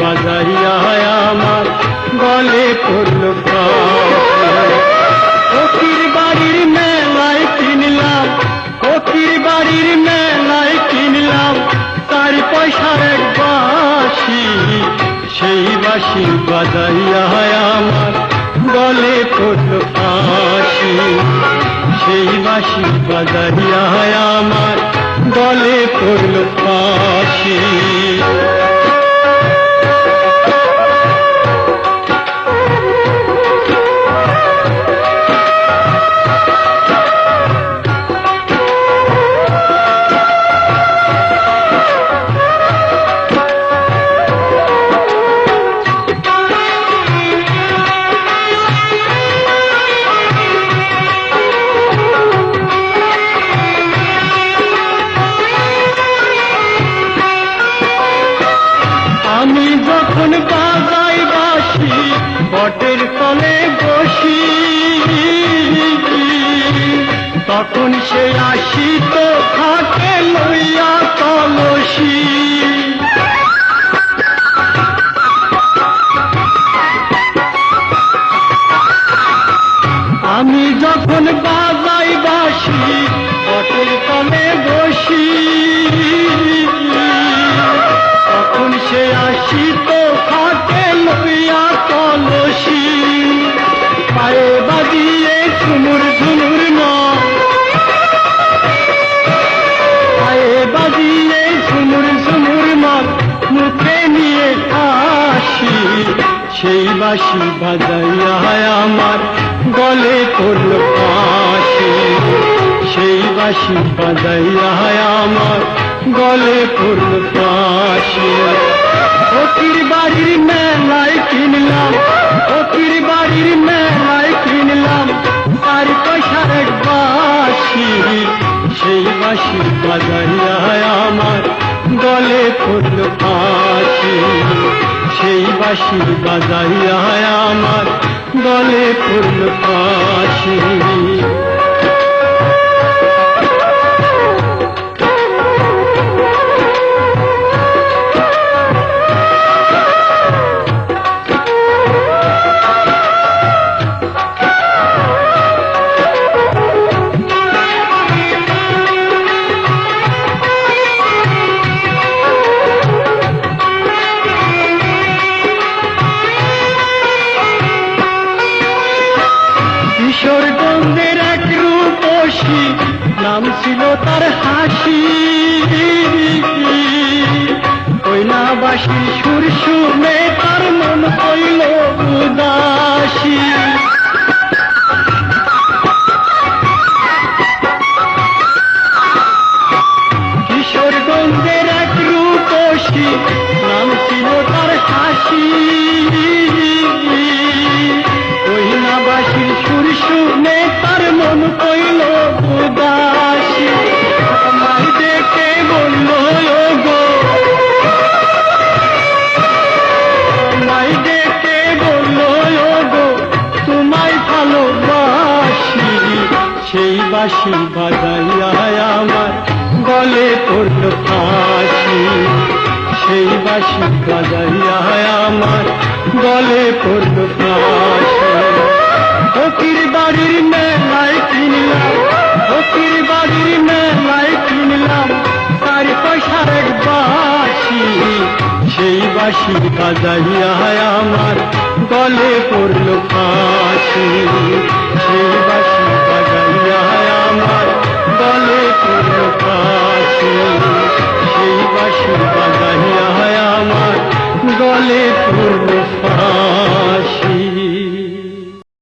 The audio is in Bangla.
বাজাইয়া আমার গলে পড়ল ফকির বাড়ির মেলায় কিনলাম বাড়ির মেলায় কিনলাম, তার পয়সার এক বাসি সেই বাসি আমার গলে পড়ল ফাঁসি সেই বাসি বাজাইয়া আমার গলে পড়ল ফাঁসি বটের তলে বসি। তখন সে আসিত থাকে লইয়া তলসি। আমি যখন বাজাই বাসি বাসি বাজাইয়া আমার, গলে পড়ল ফাঁসি সেই বাসি বাজাইয়া আমার, গলে পড়ল ফাঁসি ফকির বাড়ির মেলায় কিনলাম, ফকির বাড়ির মেলায় কিনলাম, তার পয়সার এক বাসি সেই বাসি বাজাইয়া আমার, গলে পড়ল ফাঁসি সেই বাসি বাজাইয়া আমার দলে ফুল ফাঁসি তার হাসি কইনাবাসীর সুর শুনে তার মন কইল উদাসী। বাসি বাজাইয়া আমার গলে পড়ল ফাঁসি সেই বাসি বাজাইয়া আমার গলে পড়ল ফাঁসি ফকির বাড়ির মেলায় কিনলাম, ফকির বাড়ির মেলায় কিনলাম, তার পয়সার এক বাসি সেই বাসি বাজাইয়া আমার গলে পড়ল ফাঁসি সেই